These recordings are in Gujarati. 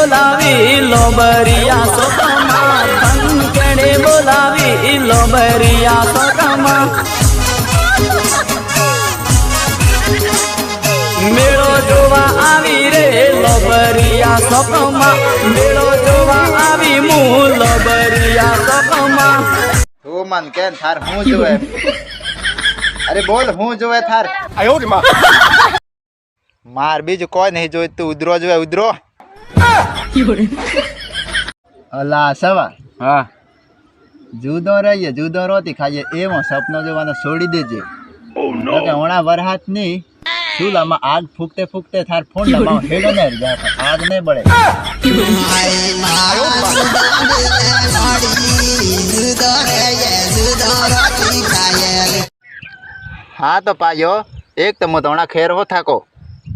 બોલાવી લોબરિયા સોકમાં કંકણે બોલાવી લોબરિયા સોકમાં મેળો જોવા આવી રે લોબરિયા સોકમાં મેળો જોવા આવી હું લોબરિયા સોકમાં તો મન કે થાર હું જોવે. અરે બોલ હું જોવે થાર. આયો માર બીજું કોઈ નહીં જોઈ તું ઉધરો જોવે ઉધરો. અલા સવા. હા. જુદો રહીએ જુદો રોતી ખાઈએ એવો સપનો જોવાનો છોડી દેજે. તો કે હોણા વરહાતની ચૂલામાં આગ ફૂકતે ફૂકતે થાર ફોન હેડો ને જાય આગ નહીં બળે. હા તો પાયો એક તો હું હમણાં ખેર હો થાકો.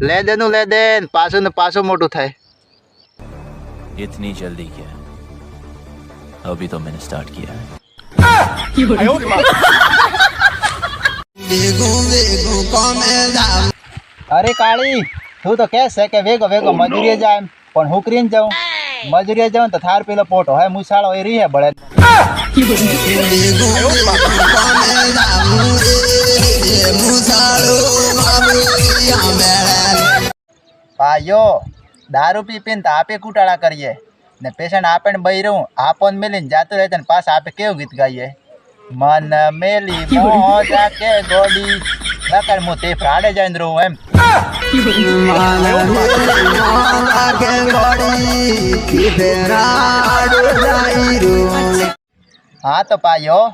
લે દેનું લે દે પાછું ને પાછું મોટું થાય. इतनी जल्दी क्या अभी तो मैंने स्टार्ट किया है અરે કાળી તું તો કહે છે કે વેગો વેગો મજૂરીએ જાય એમ. પણ હું કરીને જાઉં મજૂરીએ જાઉં તો થાર પેલો પોટો હે મુસાળો એ રીહે બળે પાયો દારૂ પી પીને તો આપે કુટાળા કરીએ. ને પેશન્ટ આપે ને બૈરું આપોને મેલીને જાતું રહે ને પાછા આપે કેવું ગીત ગાઈએ? મન મેલી મોજા કે ગોડી. નકર હું તે ફ્રાડે જઈને રહું એમ. હા તો પાયો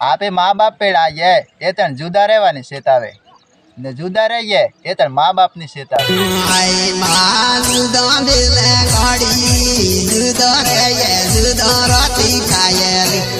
આપે મા બાપ પેડાઈએ એ તણ જુદા રહેવાની શેતાવે ને જુદા રહીએ એ તાર મા બાપની સેતા જુદા રહીએ જુદા રાતી ખાયે